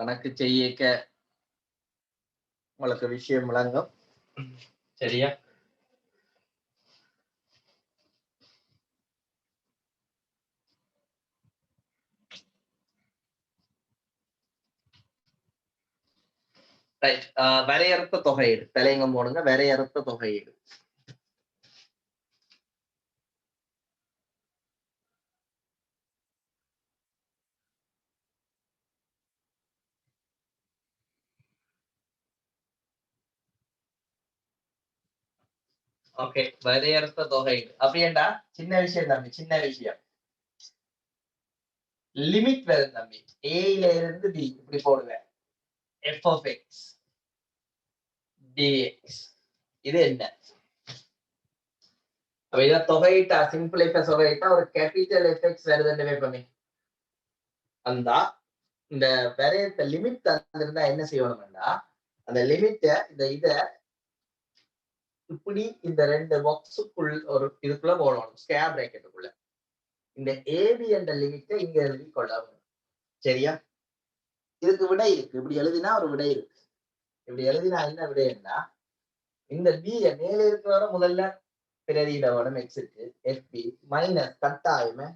கணக்கு செய்யக்க உங்களுக்கு விஷயம் விளங்கும். சரியா? ரைட் வரையறுத்த தொகையீடு. தலையங்கம் போடுங்க. வரையறுத்த தொகையீடு. ஓகே வரையறுத்த தொகையீடு அப்படியேண்டா சின்ன விஷயம் தம்பி சின்ன விஷயம். லிமிட் வரும் தம்பி. ஏல இருந்து பி இப்படி போடுவேன். எஃப் ஆஃப் எக்ஸ் டிஎக்ஸ் இது என்ன? அப்ப இதை தொகையிட்டா சிம்பிள் இப்ப தொகையிட்டா ஒரு கேபிட்டல் எஃபெக்ட்ஸ் வருதுன்னு பண்ணி. அந்த இந்த வரையத்தை லிமிட் தந்திருந்தா என்ன செய்யணும்னா அந்த லிமிட்ட இந்த இத இப்படி இந்த ரெண்டு பாக்ஸுக்குள் ஒரு இதுக்குள்ள போடணும் ஸ்கேர் பிராக்கெட்டுக்குள்ள இந்த ஏபி என்ற லிமிட்டை இங்க எழுதி கொள்ளணும் சரியா? இதுக்கு விடை இருக்கு. இப்படி எழுதினா ஒரு விடை இருக்கு. இப்படி எழுதினா என்ன விடைன்னா இந்த பி மேல இருக்கிறவரை முதல்ல பிரதியிட வேணும் எக்ஸுக்கு எஃபி மைனஸ் கட்டாயமே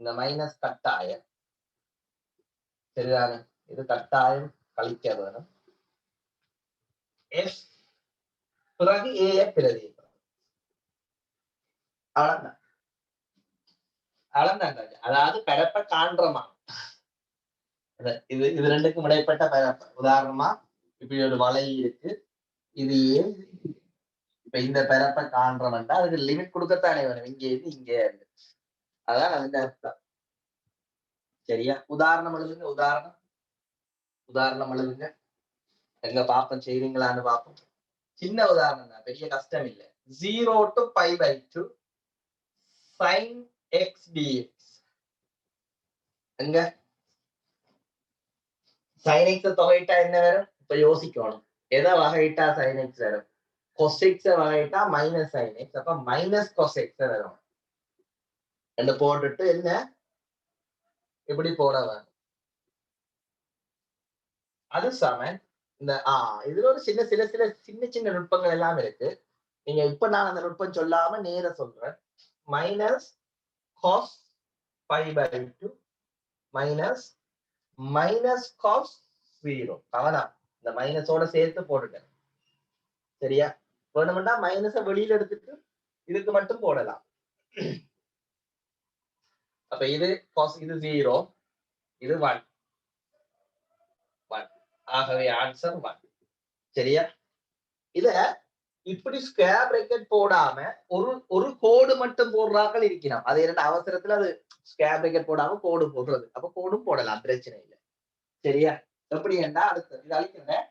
இந்த மைனஸ் கட்டாயம். சரிதானே? இது கட்டாயம் கழிக்க வேணும். எஃப் பிறகு ஏய பிரதீபம் அவ்வளவுதான் அவ்வளவுதான் அதாவது பிறப்ப காண்றமா? இது இது ரெண்டுக்கும் இடைப்பட்ட பரப்பு உதாரணமா இப்படி ஒரு வலை இருக்கு. இது ஏ இப்ப இந்த பரப்பை காண்றவன்டா அதுக்கு லிமிட் கொடுக்கத்தானே வேணும். இங்க இருந்து இங்க இருந்து. அதான் அதுக்கு அர்த்தம். சரியா? உதாரணம் எழுதுங்க உதாரணம். உதாரணம் எழுதுங்க. எங்க பாப்போம் செய்றீங்களான்னு பாப்போம். சின்ன உதாரணம் தான் பெரிய கஷ்டம் இல்ல zero to pi by two sine x dx எங்க சைன் எக்ஸ் தொகையிட்டா என்ன வரும்? இப்ப யோசிக்கணும். எதை வகையிட்டா சைன் எக்ஸ் வரும்? கொசெக்ஸ் வகையிட்டா மைனஸ் சைன் எக்ஸ் அப்ப மைனஸ் கொசெக்ஸ் வரும். ரெண்டு போட்டுட்டு என்ன? இப்படி போட வரும்? அது சமன் இந்த ஆஹ் இதுல ஒரு சின்ன சில சில சின்ன சின்ன நுட்பங்கள் எல்லாம் இருக்கு. நீங்க இப்ப நான் அந்த நுட்பம் சொல்லாம நேர சொல்றேன். Minus cos pi by two minus minus cos zero அவனா. இந்த மைனஸோட சேர்த்து போட்டுட்டேன் சரியா? வேணும்னா மைனஸ வெளியில எடுத்துட்டு இதுக்கு மட்டும் போடலாம். அப்ப இது காஸ் இது ஜீரோ இது ஒன் ஆகவே ஆன்சர் ஒன் சரியா? இத இப்படி ஸ்கொயர் பிரேக்கெட் போடாம ஒரு ஒரு கோடு மட்டும் போடுறாக்கள் இருக்கிறான் அது இரண்டு அவசரத்துல அது ஸ்கொயர் பிரேக்கெட் போடாம கோடு போடுறது. அப்ப கோடும் போடலாம் பிரச்சனை இல்லை. சரியா? எப்படி என்ன அடுத்து இது அழிக்கிறேன்.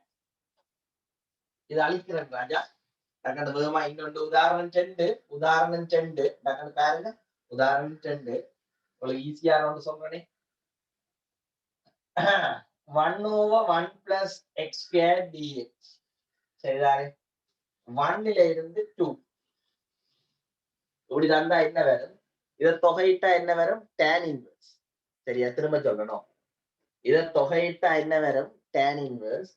இது அழிக்கிறேன் ராஜா. டக்குனு விதமா இன்னொன்று உதாரணம் செண்டு உதாரணம் செண்டு டக்குனு பாருங்க. உதாரணம் செண்டு உங்களுக்கு ஈஸியா ஒன்று சொல்றேனே. One over one plus x square dx சரிதானே? ஒன்னுல இருந்து டூ இப்படி தந்தா என்ன வரும்? இதை தொகையிட்டா என்ன வரும்? tan inverse. சரியா? திரும்ப சொல்லணும். இதை தொகையிட்டா என்ன வரும்? tan inverse.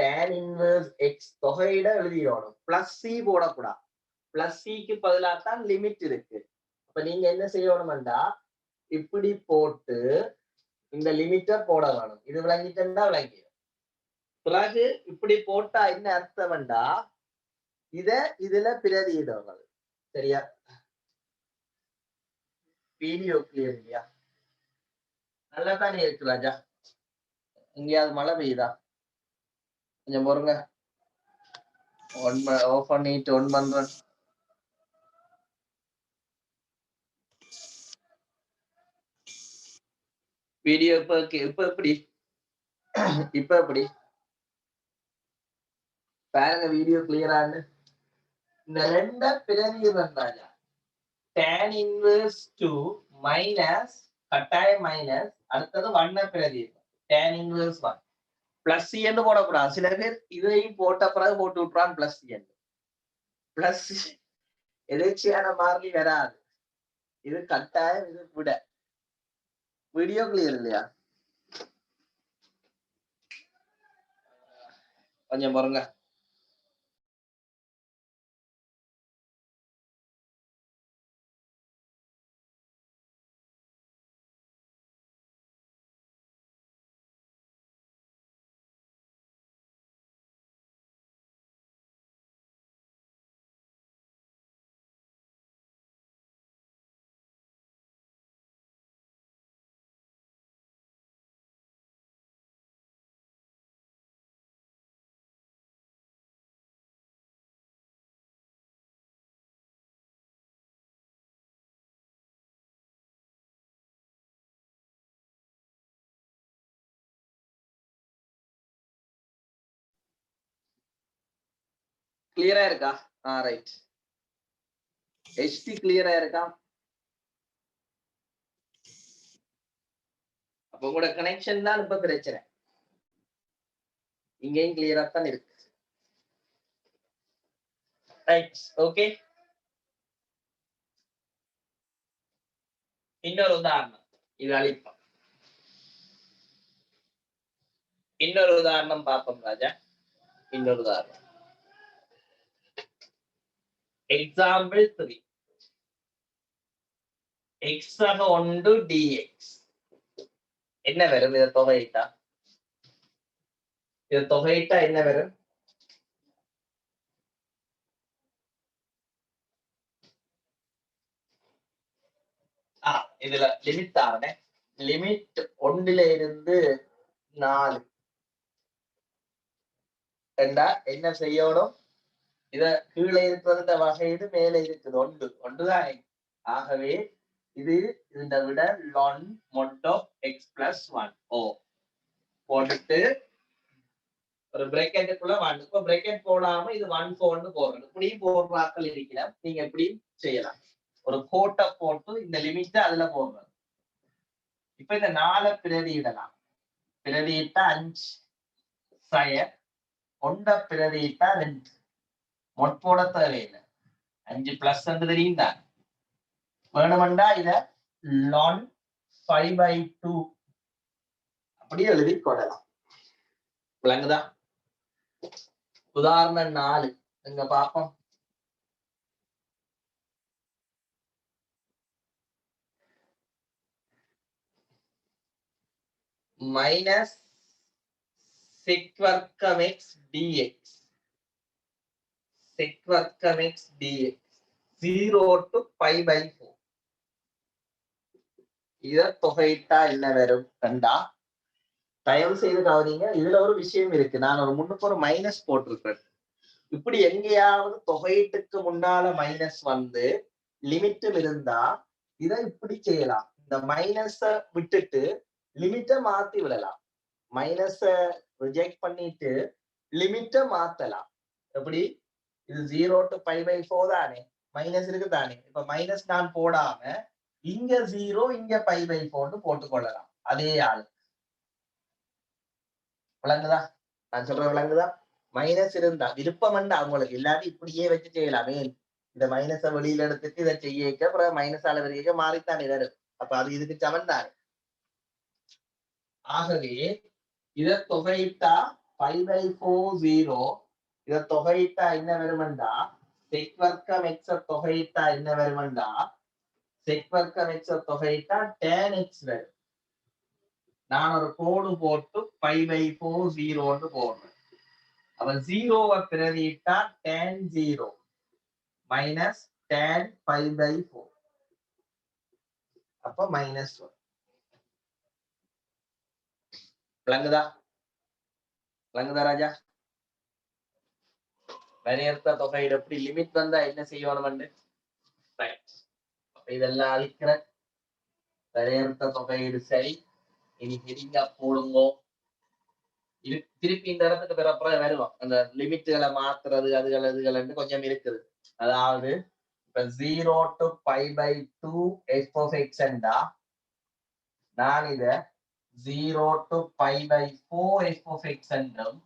tan inverse x தொகையிட எழுதிடணும். பிளஸ் சி போடக்கூடாது. பிளஸ் சிக்கு பதிலாக தான் லிமிட் இருக்கு. அப்ப நீங்க என்ன செய்யணும்டா இப்படி போட்டு இந்த லிமிட்ட போட வேணும். இது விளங்கிட்டா விளங்கிடும். பிறகு இப்படி போட்டா என்ன அர்த்தம்டா இத இதுல பிரதியிடணும் சரியா? வீடியோ கிளியர் இல்லையா? நல்லா தானே இருக்கு ராஜா? எங்கேயாவது மழை பெய்யுதா? கொஞ்சம் பொறுங்க. ஒன் ஆஃப் பண்ணிட்டு ஒன் பண்றேன் வீடியோ இப்ப இப்ப எப்படி? இப்ப எப்படி? பாருங்க வீடியோ கிளியரான்னு இந்த ரெண்ட பிரதியிடம் Raja tan inverse to minus கட்டாய மைனஸ் அடுத்தது வண்ண பிரதியிடம் tan இன்வெர்ஸ் ஒன் பிளஸ் என்று போடக்கூடாது. சில பேர் இதையும் போட்ட பிறகு போட்டு விட்டுறான் பிளஸ் என்று. பிளஸ் எதிர்ச்சியான மாறி வராது. இது கட்டாயம் இது விட. വീഡിയോ ക്ലിയർ ഇല്ലയാ ഞാൻ പറഞ്ഞ கிளியரா இருக்கா ஆ ரைட் ஹெச்டி கிளியரா இருக்கா அப்ப உங்களோட கனெக்ஷன் தான் இப்ப பிரச்சனை. இங்கேயும் கிளியரா தான் இருக்கு. ரைட் ஓகே இன்னொரு உதாரணம். இது அழிப்போம் இன்னொரு உதாரணம் பார்ப்போம் ராஜா. இன்னொரு உதாரணம். Example 3. x சக ஒன்று dx. என்ன வரும்? இது தொகையிட்டா? இது தொகையிட்டா என்ன வரும்? இதுல லிமிட் ஆகணே லிமிட் ஒன்றில இருந்து நாலு. என்ன செய்யணும்? இத கீழே இருக்கிறது இந்த வகையீடு மேலே இருக்குது ஒன்று ஒன்றுதான்? ஆகவே இது இந்த விட லொன் மொட்டோ எக்ஸ் பிளஸ் ஒன் ஓ. போட்டுட்டு ஒரு பிரேக்கெட்டுக்குள்ள ஒன் இப்போ பிரேக்கெட் போடாம இது ஒன் ஃபோர்னு போடுறது. இப்படியும் போடுறாக்கள் இருக்கலாம் நீங்க எப்படியும் செய்யலாம்? ஒரு கோட்டை போட்டு இந்த லிமிட்டை அதுல போடுறது. இப்ப இந்த நாலை பிரதியிடலாம். பிரதியிட்டா அஞ்சு. சய ஒன்றை பிரதியிட்டா ரெண்டு. மொட்போட தேவையில்லை அஞ்சு பிளஸ் தெரியும் தான் வேணுமெண்டா இத லான் ஃபைவ் பை டூ அப்படியே எழுதி கொள்ளலாம். விளங்குதா? உதாரணம் நாலு. இங்க பாப்போம் மைனஸ் செக் வர்க்கம் எக்ஸ் டிஎக்ஸ் செக் வர்க்கம் x dx zero to five pi four இத தொகையிட்டா என்ன வரும்? கண்டா? தயவு செய்து கவனிங்க இதுல ஒரு விஷயம் இருக்கு. நான் ஒரு முன்னுக்கு ஒரு மைனஸ் போட்டிருக்கேன் இப்படி எங்கேயாவது தொகையீட்டுக்கு முன்னால மைனஸ் வந்து லிமிட்டும் இருந்தா இதை இப்படி செய்யலாம். இந்த மைனஸ விட்டுட்டு லிமிட்டை மாத்தி விடலாம். மைனஸ ரிஜெக்ட் பண்ணிட்டு லிமிட்டை மாத்தலாம். எப்படி? இது zero to pi by four தானே? மைனஸ் இருக்கு தானே? இப்ப மைனஸ் நான் போடாம இங்க ஜீரோ இங்க பை பை ஃபோர்னு போட்டுக்கொள்ளலாம் அதே ஆளு. விளங்குதா? நான் சொல்றேன் விளங்குதா? மைனஸ் இருந்தா விருப்பம் அவங்களுக்கு இல்லாட்டி இப்படியே வச்சு செய்யலாமே. இந்த மைனஸ வெளியில எடுத்துட்டு இதை செய்ய அப்புறம் மைனஸ் அளவிற்கு மாறித்தானே வரும் அப்ப அது இதுக்கு சமன் தானே? ஆகவே இத தொகையிட்டா பை பை ஃபோர் ஜீரோ இத தொகையிட்டா என்ன வருமெண்டா செக் வர்க்கம் எக்ஸ தொகையிட்டா என்ன வருமெண்டா செக் வர்க்கம் எக்ஸ தொகையிட்டா டேன் எக்ஸ் வரும் நான் ஒரு கோடு போட்டு பை பை ஃபோர் ஜீரோன்னு போடுறேன் அப்ப ஜீரோவை பிரதிட்டா tan zero minus tan pi by four அப்ப மைனஸ் ஒன் விளங்குதா விளங்குதா ராஜா வரையறுத்த தொகையிட எப்படி லிமிட் வந்தா என்ன செய்யணும் இதெல்லாம் அழிக்கிற வரையறுத்த தொகையீடு சரி. இனி ஹெடிங்கா போடுங்கோ. இது திருப்பி இந்த இடத்துக்கு பிறப்புறம் வருவோம். அந்த லிமிட்டுகளை மாத்துறது அதுகள் இதுகள் கொஞ்சம் இருக்குது. அதாவது இப்ப zero to five pi two f of எக்ஸ்ண்டா நான் இத zero to five pi four f of x என்றும்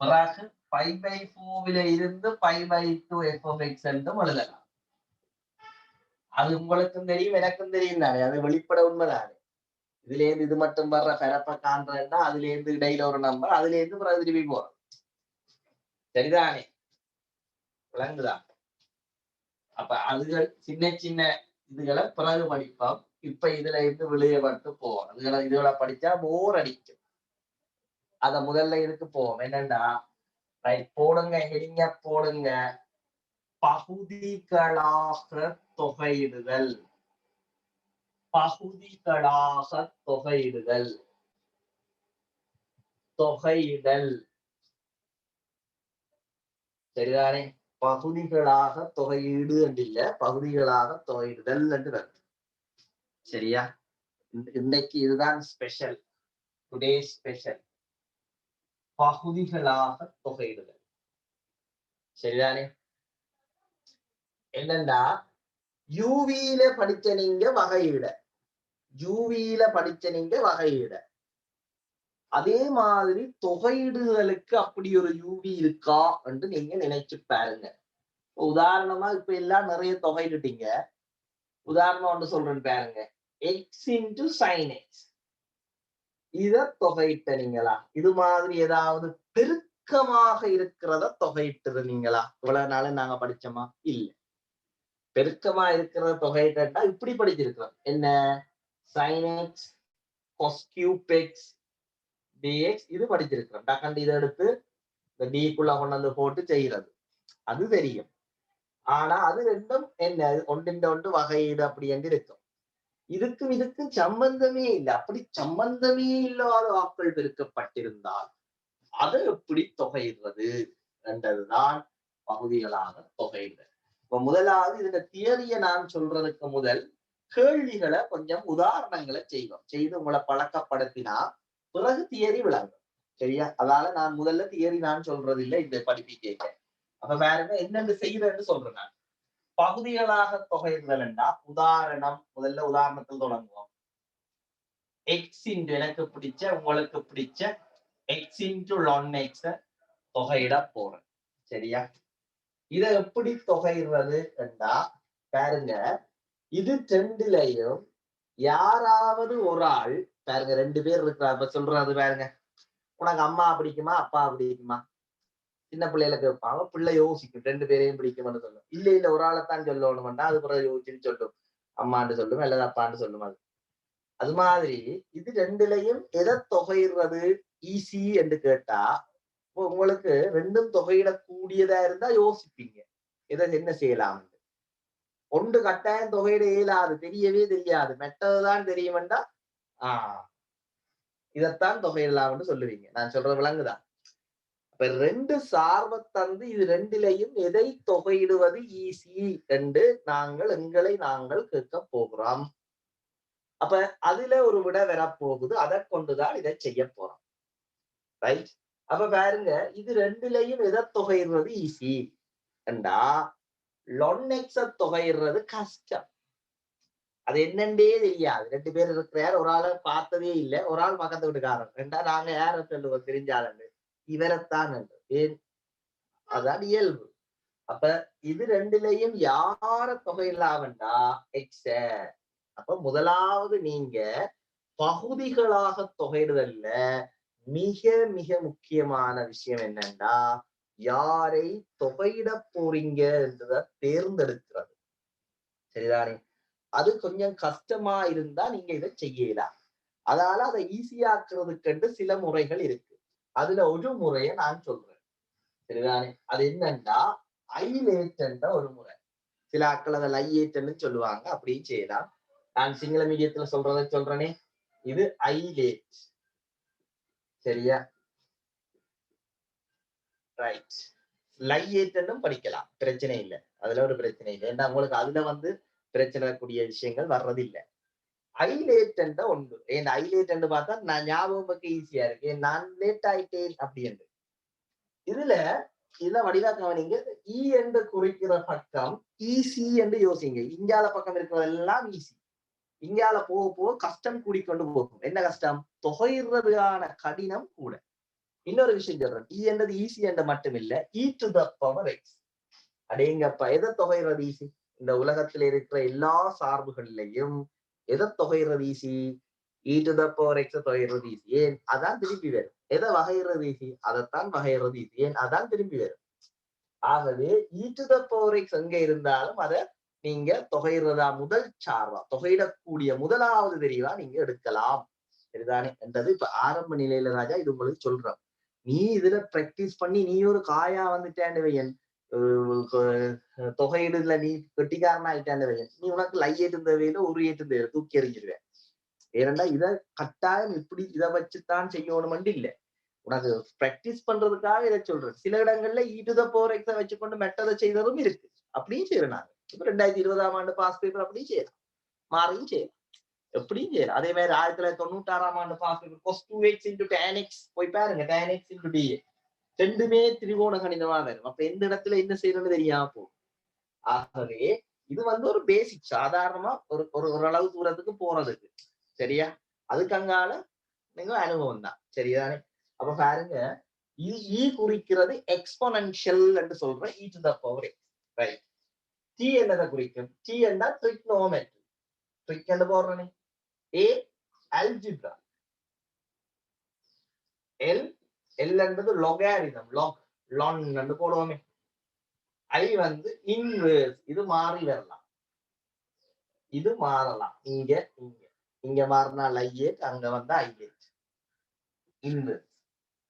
பிறகு பை பை ஃபோர்ல இருந்து pi by two f of x என்றும் எழுதலாம். அது உங்களுக்கும் தெரியும் எனக்கும் தெரியும் தானே? அது வெளிப்பட உண்மைதானே இதுல இருந்து இது மட்டும் வர்ற பிறப்ப காண்றேன்னா அதுல இருந்து இடையில ஒரு நம்பர் அதுல இருந்து பிறகு திருப்பி போறோம். சரிதானே? விளங்குதான் அப்ப அதுகள் சின்ன சின்ன இதுகளை பிறகு படிப்போம். இப்ப இதுல இருந்து வெளியே வந்து போவோம். இதுகளை இதுகளை படிச்சா போர் அடிக்கும். அத முதல்ல இதுக்கு போவோம்? என்னண்டா? ரைட் போடுங்க ஹெடிங்க போடுங்க. பகுதிகளாக தொகையிடுதல். பகுதிகளாக தொகையிடுதல். தொகையிடல். சரிதானே? பகுதிகளாக தொகையீடு என்று இல்ல பகுதிகளாக தொகையிடுதல் என்று வருது சரியா? இன்னைக்கு இதுதான் ஸ்பெஷல் டுடே ஸ்பெஷல் பகுதிகளாக தொகையிடுதல் சரிதானே என்னண்டா யூவியில படிச்ச நீங்க வகையிட யூவியில படிச்ச நீங்க வகையிட அதே மாதிரி தொகையிடுதலுக்கு அப்படி ஒரு யூவி இருக்கா என்று நீங்க நினைச்சு பாருங்க உதாரணமா இப்ப எல்லாம் நிறைய தொகையிட்டுட்டீங்க உதாரணம் ஒன்று சொல்றேன் பாருங்க எக்ஸ் இன்டு சைன் எக்ஸ் இத தொகையிட்டனீங்களா இது மாதிரி ஏதாவது பெருக்கமாக இருக்கிறத தொகையிட்டுருந்தீங்களா? இவ்வளவு நாள நாங்க படிச்சோமா? இல்ல. பெருக்கமா இருக்கிறத தொகையிட்டா இப்படி படிச்சிருக்கிறோம். என்ன? சைனக்ஸ் எக்ஸ் டிஎக்ஸ் இது படிச்சிருக்கிறோம். டக்கண்டு இதை எடுத்து இந்த டிக்குள்ள கொண்டு வந்து போட்டு செய்யறது. அது தெரியும். ஆனா அது ரெண்டும் என்ன? ஒன்றின் ஒன்று வகையீடு அப்படி என்று இருக்கும். இதுக்கும் இதுக்கும் சம்பந்தமே இல்லை. அப்படி சம்பந்தமே இல்லாத வாக்கள் பெருக்கப்பட்டிருந்தால் அதை எப்படி தொகையிடுறது என்றதுதான் பகுதிகளாக தொகையிடுறது. இப்ப முதலாவது இதுல தியரிய நான் சொல்றதுக்கு முதல் கேள்விகளை கொஞ்சம் உதாரணங்களை செய்வோம். செய்து உங்களை பழக்கப்படுத்தினா பிறகு தியரி விளங்கும். சரியா? அதால நான் முதல்ல தியரி நான் சொல்றது இல்லை இந்த படிப்பிக்க அப்ப வேற என்ன என்னென்னு செய்யறேன்னு சொல்றேன் நான். பகுதிகளாக தொகையிடுதல் என்றா உதாரணம் முதல்ல உதாரணத்தில் தொடங்குவோம். எக்ஸ் இன்டு எனக்கு பிடிச்ச உங்களுக்கு பிடிச்ச எக்ஸ் இன்டு லொன் எக்ஸ தொகையிட போறேன். சரியா? இத எப்படி தொகையிடுறது என்றா பாருங்க இது ரெண்டுலயும் யாராவது ஒரு ஆள் பாருங்க ரெண்டு பேர் இருக்கிறார் இப்ப சொல்றது பாருங்க. உனக்கு அம்மா பிடிக்குமா அப்பா பிடிக்குமா? சின்ன பிள்ளைகளை கேட்பாங்க பிள்ளை யோசிக்கும். ரெண்டு பேரையும் பிடிக்கும்னு சொல்லும். இல்ல இல்ல ஒரு ஆளைத்தான் சொல்லணும்னா அது பிறகு யோசிச்சுன்னு சொல்லும். அம்மான்னு சொல்லும் அல்லது அப்பான்னு சொல்லும் அது. அது மாதிரி இது ரெண்டுலயும் எதை தொகையிடுறது ஈஸி என்று கேட்டா இப்போ உங்களுக்கு ரெண்டும் தொகையிடக்கூடியதா இருந்தா யோசிப்பீங்க. எதை என்ன செய்யலாம் ஒன்று கட்டாயம் தொகையிட இயலாது தெரியவே தெரியாது. மெட்டதுதான் தெரியுமெண்டா? ஆஹ் இதைத்தான் தொகையிடலாம்னு சொல்லுவீங்க. நான் சொல்றது விலங்குதான் இப்ப ரெண்டு சார்பை தந்து இது ரெண்டிலையும் எதை தொகையிடுவது ஈஸி என்று நாங்கள் எங்களை நாங்கள் கேட்க போகிறோம். அப்ப அதுல ஒரு விட வரப்போகுது. அதை கொண்டுதான் இதை செய்ய போறோம். ரைட் அப்ப பாருங்க இது ரெண்டுலையும் எதை தொகையிடுறது ஈஸி என்றா லொன்னெக்ஸ தொகையிடுறது கஷ்டம். அது என்னண்டே தெரியாது. ரெண்டு பேர் இருக்கிறார் ஒரு ஆளை பார்த்ததே இல்லை. ஒரு ஆள் பக்கத்து வீட்டுக்காரன் ரெண்டா நாங்க யார சொல்லுவோம்? தெரிஞ்சாலண்டு இவரைத்தான் என்று. ஏன்? அதான் இயல்பு. அப்ப இது ரெண்டுலயும் யார தொகையில்லாமண்டா எக்ஸ அப்ப முதலாவது நீங்க பகுதிகளாக தொகையிடுதல்ல மிக மிக முக்கியமான விஷயம் என்னன்னா யாரை தொகையிட போறீங்க என்றதை தேர்ந்தெடுக்கிறது. சரிதானே? அது கொஞ்சம் கஷ்டமா இருந்தா நீங்க இதை செய்யலாம். அதால அதை ஈஸியாக்குறதுக்கு சில முறைகள் இருக்கு. அதுல ஒரு முறையை நான் சொல்றேன். சரிதானே? அது என்னன்னா ஐலேட்டன்ற ஒரு முறை. சில ஆட்கள் அதை லையேட்னு சொல்லுவாங்க அப்படியும் செய்யலாம். நான் சிங்கள மீடியத்துல சொல்றதை சொல்றேனே. இது ஐலேட் சரியா? ரைட் லையேட்டனும் படிக்கலாம். பிரச்சனை இல்லை. அதுல ஒரு பிரச்சனை இல்லை. ஏன்னா உங்களுக்கு அதுல வந்து பிரச்சனை கூடிய விஷயங்கள் வர்றதில்லை. ஐலேட் என்ற ஒன்று. ஏன் ஐலேட் என்று பார்த்தா நான் ஞாபகம் வைக்க ஈஸியா இருக்கு. ஏன் நான் லேட் ஆயிட்டேன் அப்படி என்று இதுல இதுல வடிவா கவனிங்க. இ என்று குறிக்கிற பக்கம் ஈசி என்று யோசிங்க. இந்தியால பக்கம் இருக்கிறதெல்லாம் ஈஸி இந்தியால போக போக கஷ்டம் கூடிக்கொண்டு போகும். என்ன கஷ்டம்? தொகையிடுறதுக்கான கடினம் கூட. இன்னொரு விஷயம் சொல்றேன். இ என்றது ஈஸி என்ற மட்டும் இல்ல e to the power x அடேங்கப்பா எதை தொகைறது ஈஸி இந்த உலகத்துல இருக்கிற எல்லா சார்புகள்லையும் எதை தொகைறது easy e to the power x easy ஏன்? அதான் திரும்பி வரும். எதை வகைற வீசி? அதைத்தான் வகைறது வீசி. ஏன்? அதான் திரும்பி வரும். ஆகவே ஈ டு த எக்ஸ் எங்க இருந்தாலும் அதை நீங்க தொகையிறதா முதல் சார்பா. தொகையிடக்கூடிய முதலாவது தெரிவா நீங்க எடுக்கலாம். சரிதானே? என்றது இப்ப ஆரம்ப நிலையில ராஜா இது உங்களுக்கு சொல்றோம் நீ இதுல பிராக்டிஸ் பண்ணி நீ ஒரு காயா வந்துட்டேன்னு வையன். தொகையிடுல நீ கெட்டிக்காரனா ஆயிட்டான்னு வையன் நீ உனக்கு லை ஏற்றும் வேலை ஒரு ஏற்றும் தூக்கி எறிஞ்சிருவேன் ஏனண்டா இத கட்டாயம் இப்படி இதை வச்சுத்தான் செய்யணும்னு இல்லை உனக்கு பிராக்டிஸ் பண்றதுக்காக இதை சொல்றேன் சில இடங்கள்ல ஈட்டுத போர் எக்ஸ வச்சுக்கொண்டு மெட்டதை செய்ததும் இருக்கு அப்படியும் செய்யறோம் நாங்க இப்ப ரெண்டாயிரத்தி இருபதாம் ஆண்டு பாஸ் பேப்பர் அப்படியும் செய்யலாம் மாறியும் செய்யலாம் எப்படியும் செய்யலாம் அதே மாதிரி ஆயிரத்தி தொள்ளாயிரத்தி தொண்ணூத்தி ஆறாம் ஆண்டு pass paper x into tan போய் பாருங்க டேனிக்ஸ் இன்டு டிஏ ரெண்டுமே திரிகோண கணிதமா வரும். அப்ப எந்த இடத்துல என்ன செய்யணும்னு தெரியாம போகும். ஆகவே இது வந்து ஒரு பேசிக் சாதாரணமா ஒரு ஒரு ஓரளவு தூரத்துக்கு போறதுக்கு. சரியா? அதுக்கு அங்கால நீங்க அனுபவம் தான். சரிதானே? அப்ப பாருங்க. இது இ e குறிக்கிறது எக்ஸ்பொனன்ஷியல் என்று சொல்றேன் e to the power right T என்னதை குறிக்கும்? டி என்றா ட்ரிக்னோமெட்ரி ட்ரிக் என்று போடுறேனே. ஏ அல்ஜிப்ரா எல் எல் என்றது லொகாரிதம் லாக் லான் என்று போடுவோமே. ஐ வந்து இன்வெர்ஸ் இது மாறி வரலாம். இது மாறலாம். இங்க இங்க. இங்க மாறினால் லையேட் அங்க வந்து ஐயேட் இன்வெர்ஸ்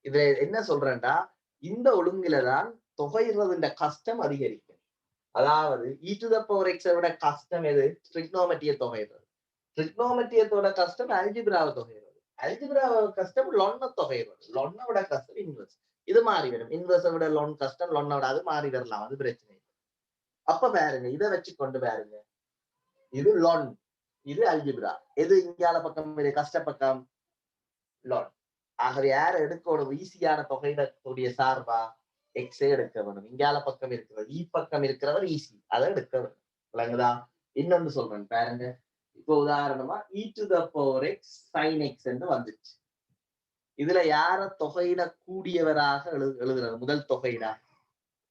இதுல என்ன சொல்றேன்டா? இந்த ஒழுங்குல தான் தொகையிடுறதுன்ற கஷ்டம் அதிகரிக்கும். அதாவது இ டு த பவர் எக்ஸோட கஷ்டம் எது? ட்ரிக்னோமெட்டிய தொகையிடுறது. ட்ரிக்னோமெட்டியத்தோட கஷ்டம் அல்ஜிபிராவை தொகை அல்ஜிப்ரா கஷ்டம் லொன்ன தொகை லொன்னை விட கஷ்டம் இன்வெர்ஸ் இது மாறி வரும். இன்வெர்ஸை விட லொன் கஷ்டம் லொன்னை விட அது மாறி வரலாம். அது பிரச்சனை அப்ப பாருங்க இதை வச்சு கொண்டு பாருங்க. இது லொன் இது அல்ஜிபிரா எது இந்தியால பக்கம் இது கஷ்ட பக்கம்? லொன் ஆகவே யார் எடுக்கணும். ஈஸியான தொகையிடக்கூடிய சார்பா? எக்ஸே எடுக்க வேணும். இங்கால பக்கம் இருக்கிறவர் இ பக்கம் இருக்கிறவர் ஈஸி அதை எடுக்க வேணும். விளங்குதா? இன்னொன்னு சொல்றேன். பாருங்க. இப்போ உதாரணமா e to the power x sine x என்று வந்துச்சு. இதுல யார தொகையிட கூடியவராக எழு எழுதுறது? முதல் தொகையிடா.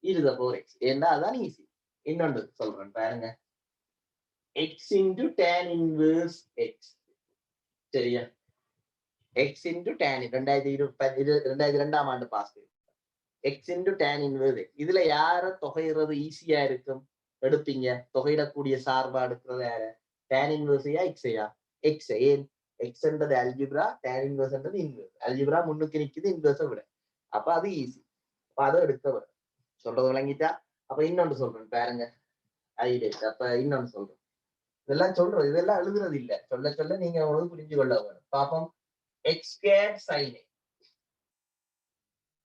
E to the power x ஏன்னா அதான் ஈஸி இன்னொன்று சொல்றேன் பாருங்க. X into tan inverse x சரியா? எக்ஸ் இன்டு டேன் ரெண்டாயிரத்தி இருபத்தி ரெண்டாயிரத்தி ரெண்டாம் ஆண்டு pass x into tan inverse இதுல யார தொகையிறது ஈஸியா இருக்கும்? எடுப்பீங்க. தொகையிடக்கூடிய சார்பா எடுக்கிறது யார? டேன் இன்வர்ஸையா எக்ஸையா எக்ஸ் ஏன்? எக்ஸ்ன்றது அல்ஜிப்ரா டேன் இன்வர்ஸ்ன்றது இன்வர்ஸ் அல்ஜிப்ரா முன்னுக்கு நிக்குது இன்வர்ஸை விட. அப்ப அது ஈஸி அப்ப அதை எடுக்க விட சொல்றது விளங்கிட்டா? அப்ப இன்னொன்று சொல்றேன் பாருங்க. ஐடேட் அப்ப இன்னொன்று சொல்றேன். இதெல்லாம் சொல்றது இதெல்லாம் எழுதுறது இல்ல. சொல்ல சொல்ல நீங்க உங்களுக்கு புரிஞ்சு கொள்ள வேணும். பாப்போம் எக்ஸ் ஸ்கேர் சைன்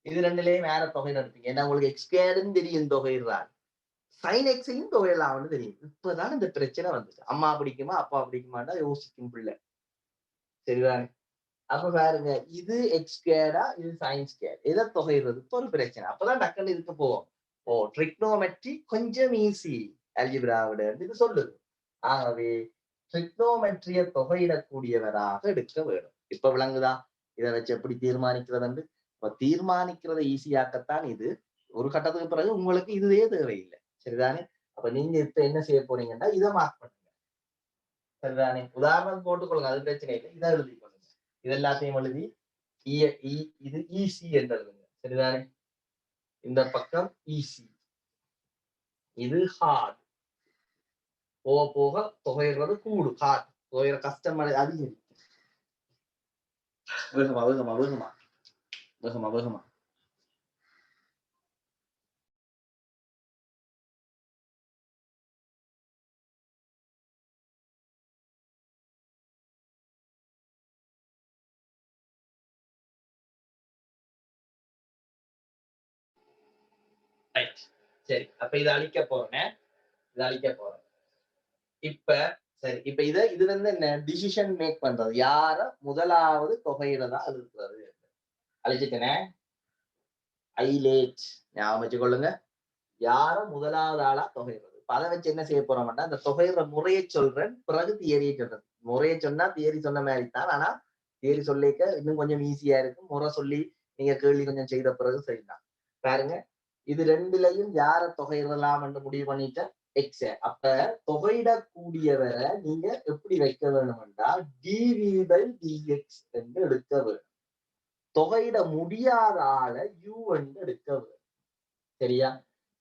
இது ரெண்டுலயும் வேற தொகை நடத்துங்க. ஏன்னா உங்களுக்கு எக்ஸ் ஸ்கேர்னு தெரியும் தொகைறான் சைன் எக்ஸையும் தொகையிடலாம்னு தெரியும் இப்பதான் இந்த பிரச்சனை வந்துச்சு. அம்மா பிடிக்குமா அப்பா பிடிக்குமாட்டா யோசிக்கும் பிள்ளை. சரிதானே அப்ப பாருங்க இது எக்ஸ் ஸ்கேரா இது சைன் ஸ்கேர் எதை தொகைறது இப்போ ஒரு பிரச்சனை. அப்பதான் டக்குன்னு இருக்க போவோம். ஓ ட்ரிக்னோமெட்ரி கொஞ்சம் ஈஸி அல்ஜிபிராவிட இது சொல்லுது. ஆகவே ட்ரிக்னோமெட்ரிய தொகையிடக்கூடியவராக எடுக்க வேணும் இப்ப விளங்குதா? இதை வச்சு எப்படி தீர்மானிக்கிறது இப்ப தீர்மானிக்கிறத ஈஸியாக்கத்தான் இது. ஒரு கட்டத்துக்கு பிறகு உங்களுக்கு இதுவே தேவையில்லை. சரிதானே? அப்ப நீங்க இப்ப என்ன செய்ய போறீங்கன்னா இதை மார்க் பண்ணுங்க. சரிதானே? உதாரணம் போட்டுக்கொள்ளுங்க அது பிரச்சனை இல்லை. இதை எழுதி கொள்ளுங்க. இது எல்லாத்தையும் எழுதி e, e, இது இசி என்று எழுதுங்க. சரிதானே? இந்த பக்கம் ஈசி இது ஹார்ட் போக போக தொகையிறது கூடு ஹார்ட் தொகையிற கஷ்டம் அதிகரிக்கும் வேகமா வேகமா வேகமா. வேகமா வேகமா. சரி. அப்ப இதை அழிக்க போறேன் இதை அழிக்க போறேன் இப்ப சரி. இப்ப இத இதுல இருந்து என்ன? டிசிஷன் மேக் பண்றது. யார? முதலாவது தொகையிட தான் அது இருக்கிறது ஐ ஐலேட் ஞாபகம் வச்சுக்கொள்ளுங்க. யார? முதலாவது ஆளா தொகையிடுறது. இப்ப அதை வச்சு என்ன செய்ய போறோம்னா அந்த தொகையிற முறையை சொல்றேன். பிறகு தியரியை சொல்றேன் முறையை சொன்னா தியரி சொன்ன மாதிரி தான். ஆனா தியரி சொல்லிக்க இன்னும் கொஞ்சம் ஈஸியா இருக்கும். முறை சொல்லி நீங்க கேள்வி கொஞ்சம் செய்த பிறகு சரிதான் பாருங்க. இது ரெண்டுலையும் யார தொகையிடலாம் என்று முடிவு பண்ணிட்டேன் எக்ஸ் அப்ப தொகையிடக்கூடியவரை நீங்க எப்படி வைக்க வேணும்னா டிவி பை டிஎக்ஸ் என்று எடுக்க வேணும் தொகையிட முடியாத ஆளை யூ என்று எடுக்க வேணும் சரியா?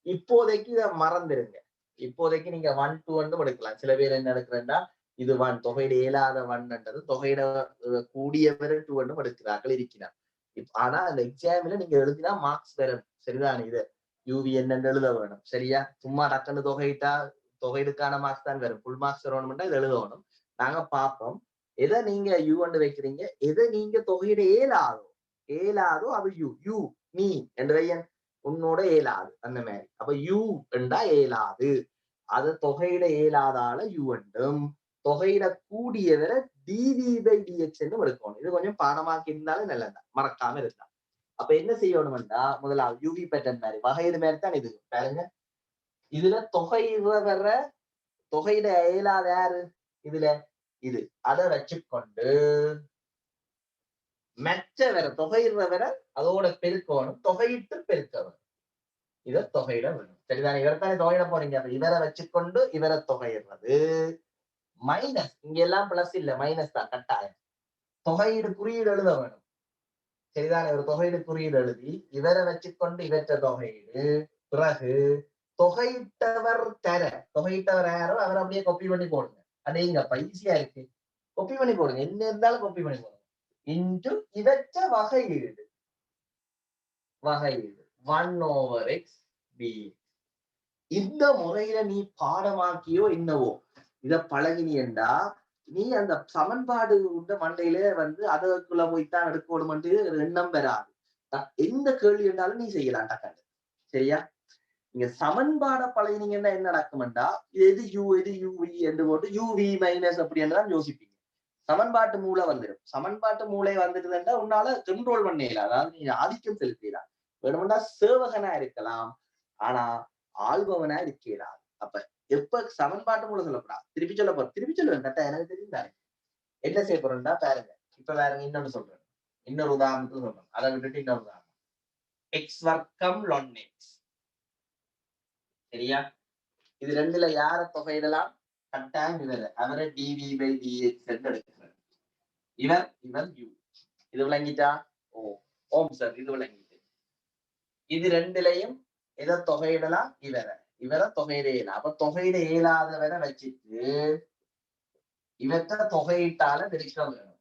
இப்போதைக்கு இதை மறந்துருங்க. இப்போதைக்கு நீங்க ஒன் டூ வந்து எடுக்கலாம். சில பேர் என்ன எடுக்கிறேன்னா இது ஒன் தொகையிட இயலாத ஒன்ன்றது தொகையிட கூடியவரை கூடியவர் டூ என்றும் எடுக்கிறார்கள் இருக்கிறார் ஆனா அந்த எக்ஸாம்ல நீங்க எழுதினா மார்க்ஸ் தரும் சரிதான் இது? யூவி என்னன்னு எழுத வேணும். சரியா? சும்மா டக்குன்னு தொகையிட்டா தொகையிடுக்கான மார்க்ஸ் தான் வரும் ஃபுல் மார்க்ஸ் வரணும்னா இது எழுதணும் நாங்க பார்ப்போம். எதை நீங்க யூ என்று வைக்கிறீங்க? எதை நீங்க தொகையிட ஏலாதோ ஏலாதோ அது யூ யூ நீ என்ற வையன் உன்னோட ஏலாது அந்த மாதிரி. அப்ப யூ என்றா ஏலாது அது தொகையிட இயலாதால யூ என்றும் தொகையிட கூடியவரை டிவி பை எடுக்கணும் இது கொஞ்சம் பாடமாக்கி இருந்தாலும் நல்லதான் மறக்காம இருந்தா. அப்ப என்ன செய்யணும்னா முதலாவது யூவி பேட்டர்ன் மாதிரி வகையிடு மாதிரி தான் இது? பாருங்க. இதுல தொகையிட வர தொகையிட இயலாத யாரு? இதுல இது. அதை வச்சுக்கொண்டு மெச்ச வர தொகையிடுற வர அதோட பெருக்கணும். தொகையிட்டு பெருக்க இதை தொகையிட வேணும். சரிதானே? இவர்தானே தொகையிட போறீங்க. அப்ப இவரை வச்சுக்கொண்டு இவரை தொகையிடுறது. மைனஸ் இங்க எல்லாம் பிளஸ் இல்ல மைனஸ் தான் கட்டாயம். தொகையீடு குறியீடு எழுத வேணும். சரிதானே? ஒரு தொகையீடு குறியீடு எழுதி இவரை வச்சுக்கொண்டு இவற்ற தொகையீடு. பிறகு தொகையிட்டவர் தர தொகையிட்டவர் யாரோ அவர் அப்படியே கொப்பி பண்ணி போடுங்க. அதே இங்க பைசியா இருக்கு. கொப்பி பண்ணி போடுங்க. என்ன இருந்தாலும் கொப்பி பண்ணி போடுங்க. இன்டு இவற்ற வகையீடு. வகையீடு. ஒன் ஓவர் எக்ஸ் பி இந்த முறையில நீ பாடமாக்கியோ என்னவோ இத பழகினியண்டா. நீ அந்த சமன்பாடு உண்ட மண்டையில வந்து அதுக்குள்ள போய்த்தான் எடுக்கணும்ட்டு எண்ணம் பெறாது எந்த கேள்வி என்றாலும் நீ செய்யலாம் டக்காண்டு சரியா? நீங்க சமன்பாட பழகினீங்கன்னா என்ன நடக்கும்டா? எது யூ எது யூவி என்று போட்டு யூவி மைனஸ் அப்படி என்றுதான் யோசிப்பீங்க. சமன்பாட்டு மூளை வந்துடும் சமன்பாட்டு மூளை வந்துட்டுதுன்னா உன்னால கண்ட்ரோல் பண்ணல அதாவது நீ ஆதிக்கம் செலுத்தலாம் வேணும்னா சேவகனா இருக்கலாம். ஆனா ஆள்பவனா இருக்கலாம் அப்ப எப்ப சமன்பாட்டு மூலம் சொல்லப்படாது திருப்பி சொல்ல போறோம் திருப்பி சொல்லுவேன். கரெக்டா எனக்கு தெரியும் பாருங்க. என்ன செய்ய போறோம்னா பாருங்க. இப்ப பாருங்க இன்னொன்னு சொல்றேன். இன்னொரு உதாரணத்துக்கு சொல்றேன். அதை விட்டுட்டு இன்னொரு உதாரணம். எக்ஸ் வர்க்கம் லொன் எக்ஸ் சரியா? இது ரெண்டுல யார தொகையிடலாம்? கட்டாயம் இவர். அவரை டிவி பை டிஎக்ஸ் எடுக்கிறார் இவர் இவர் யூ இது விளங்கிட்டா? ஓ ஓம் சார் இது விளங்கிட்டு. இது ரெண்டுலையும் எதை தொகையிடலாம் இவரை. இவரை தொகையிட இயலாம் அப்ப தொகையிட இயலாதவரை வச்சுட்டு இவற்ற தொகையிட்டால பிரிக்க வேணும்.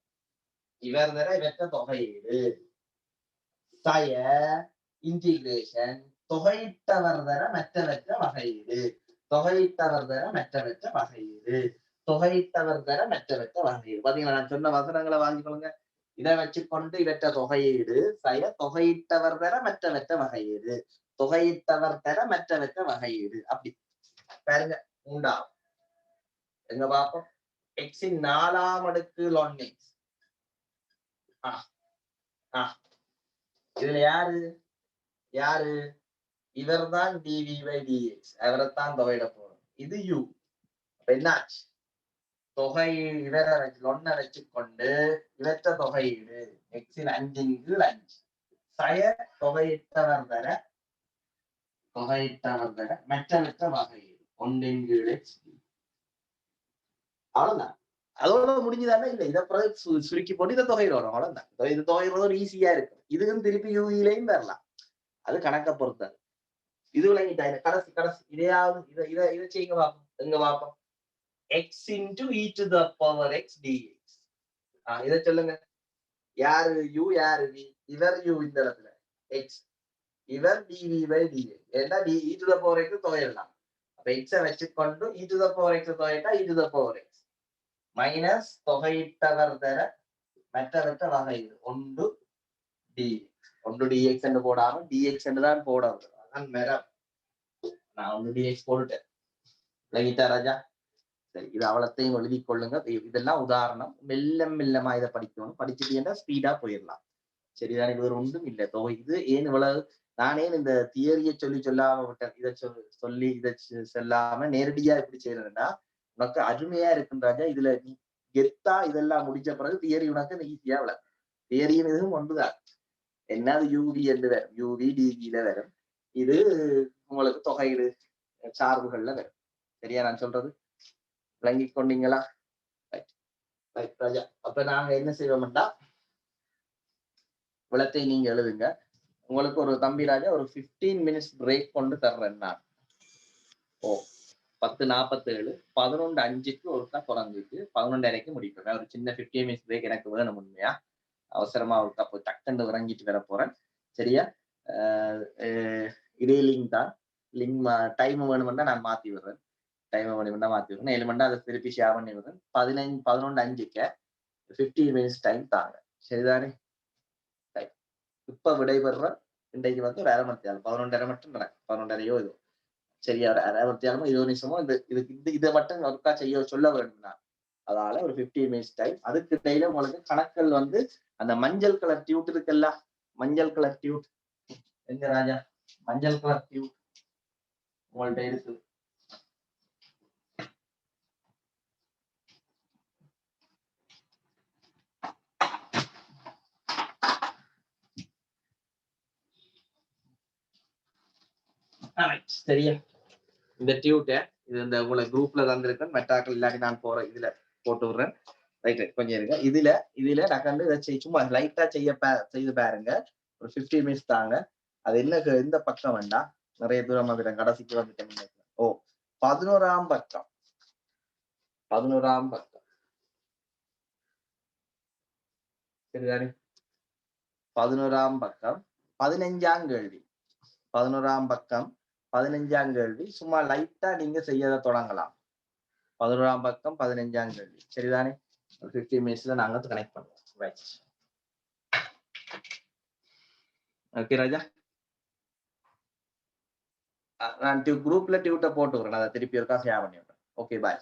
இவர் தர இவற்ற தொகையீடு. தய இன்டிகிரேஷன் தொகையிட்டவர் தர மற்றவற்ற வகையீடு. தொகையிட்டவர் தர மற்றவற்ற வகையீடு. தொகையிட்டவர் தர மற்றவற்ற வகையீடு. பாத்தீங்களா? நான் சொன்ன வசனங்களை வாங்கிக்கொள்ளுங்க. இதை வச்சுக்கொண்டு இவற்ற தொகையீடு. சய தொகையிட்டவர் தர மற்றவற்ற வகையீடு. தொகையிட்டவர் தர மற்றவற்ற வகையீடு. அப்படி. பாருங்க மூன்றாவது எங்க பாப்போம் எக்ஸின் நாலாம் அடுக்கு லொன் இதுல யாரு? யாரு? இவர்தான் டிவி பை டிஎக்ஸ் அவரைத்தான் தொகையிட போறோம். இது யூ என்னாச்சு? தொகை இவரை வச்சு லொன்ன வச்சுக்கொண்டு இவற்ற தொகையீடு. எக்ஸின் அஞ்சு கீழ் அஞ்சு. சய தொகையிட்டவர் தர தொகையிட்டவர் தர மற்றவற்ற வகையில் ஒன்றின் கீழே அவ்வளவுதான். அதோட முடிஞ்சுதானே? இல்ல இதை பிறகு சு- சுருக்கி போட்டு இதை தொகையிட வரும். அவ்வளவுதான். இதோ இது தொகையிடுறது ஒரு ஈஸியா இருக்கும் இதுக்கும் திருப்பி யூவிலையும் வரலாம் அது கணக்க பொறுத்தது இது விளங்கிட்டா இந்த கடைசி கடைசி. இதையாவது இதை இதை இதை செய்யுங்க பார்ப்போம் எங்க பார்ப்போம் x into e to the power x d x ஆஹ் இதை சொல்லுங்க. யாரு யூ யாரு வி? இவர் யூ இந்த இடத்துல. எக்ஸ் இவர் d v by d x ஏன்னா d e to the power x தொகையிடலாம் அப்ப எக்ஸை வச்சுக்கொண்டு e to the power x தொகையிட்டா e to the power x minus தொகையிட்டவர் தர மற்றவற்ற வகையீடு ஒன்று டி ஒன்று டிஎக்ஸ் என்று போடாம டிஎக்ஸ் என்று தான் போடணும் அதான் மெரம் நான் ஒன்று டிஎக்ஸ் போட்டுட்டேன் விளங்கிட்டா ராஜா சரி இது அவளத்தையும் எழுதி கொள்ளுங்க இதெல்லாம் உதாரணம் மெல்ல மெல்லமா இதை படிக்கணும் படிச்சுட்டீங்கன்னா ஸ்பீடா போயிடலாம் சரிதான் இது ஒரு ஒன்றும் இல்லை தொகை இது ஏன் இவ்வளவு நானே இந்த தியரியை சொல்லி சொல்லாம விட்டேன். இதை சொல் சொல்லி இதை சொல்லாம நேரடியா இப்படி செய்யறதுன்னா உனக்கு அருமையா இருக்கும் ராஜா இதுல நீ கெத்தா இதெல்லாம் முடிச்ச பிறகு தியரி உனக்கு ஈஸியா விளக்கும். தியரியும் இதுவும் ஒன்றுதான் என்ன அது யூவி என்று வரும். யூவி டிவியில வரும். இது உங்களுக்கு தொகையீடு சார்புகள்ல வரும். சரியா நான் சொல்றது? விளங்கி கொண்டீங்களா? ரைட் ரைட் ராஜா. அப்ப நாங்க என்ன செய்வோம்டா விளத்தை நீங்க எழுதுங்க. உங்களுக்கு ஒரு தம்பி ராஜா ஒரு 15 மினிட்ஸ் பிரேக் கொண்டு தர்றேன் நான். ஓ பத்து நாற்பத்தேழு பதினொன்று அஞ்சுக்கு ஒருக்கா தொடங்குச்சு பதினொன்றரைக்கு முடிப்பேன். ஒரு சின்ன 15 மினிட்ஸ் பிரேக் எனக்கு வேணும் உண்மையா? அவசரமா ஒருக்கா போய் டக்குன்னு இறங்கிட்டு வர போறேன். சரியா? இதே லிங்க் தான். லிங்க் டைம் வேணும்னா நான் மாத்தி விடுறேன். டைம் வேணுமெண்டா மாத்தி விடுறேன். ஏழு மணி அதை திருப்பி ஷேர் பண்ணி விடுறேன். பதினஞ்சு பதினொன்று அஞ்சுக்கு 15 மினிட்ஸ் டைம் தாங்க. சரிதானே? இப்ப விடைபெற இன்றைக்கு வந்து ஒரு அரை மணி நேரம் பதினொன்றரை மட்டும் நடக்கும். பதினொன்றரையோ இது சரியா ஒரு அரை மணி நேரமோ இருபது நிமிஷமோ இது இதுக்கு இது இதை மட்டும் ஒர்க்கா செய்ய சொல்ல வேண்டும் நான் அதனால ஒரு 15 மினிட்ஸ் டைம் அதுக்கு இடையில உங்களுக்கு கணக்கள் வந்து அந்த மஞ்சள் கலர் டியூட் இருக்குல்ல? மஞ்சள் கலர் டியூட் எங்க ராஜா? மஞ்சள் கலர் டியூட் உங்கள்ட்ட இருக்குது Alright, சரியா? இந்த டியூட்டை இது இந்த உங்களை குரூப்ல தந்திருக்கேன். மெட்டாக்கள் இல்லாட்டி நான் போறேன் இதுல போட்டு விடுறேன். ரைட் ரைட் கொஞ்சம் இருங்க. இதுல இதுல நான் கண்டு இதை சும்மா லைட்டா செய்ய செய்து பாருங்க. ஒரு 15 மினிட்ஸ் தாங்க. அது என்ன எந்த பக்கம் வேண்டாம் நிறைய தூரம் வந்துட்டேன் கடைசிக்கு வந்துட்டேன் ஓ பதினோராம் பக்கம். பதினோராம் பக்கம். சரிதானே? பதினோராம் பக்கம். பதினஞ்சாம் கேள்வி. பதினோராம் பக்கம். பதினஞ்சாம் கேள்வி. சும்மா லைட்டா நீங்க செய்யத தொடங்கலாம். பதினோராம் பக்கம் பதினஞ்சாம் கேள்வி. சரிதானே? ஒரு ஃபிஃப்டி மினிட்ஸ்ல நாங்க கனெக்ட் பண்ணுவோம். Right okay Raja. நான் குரூப்ல டியூட்டை போட்டு விடுறேன். அதை திருப்பி ஒருக்கா ஷேர் பண்ணி விட்றேன். Okay bye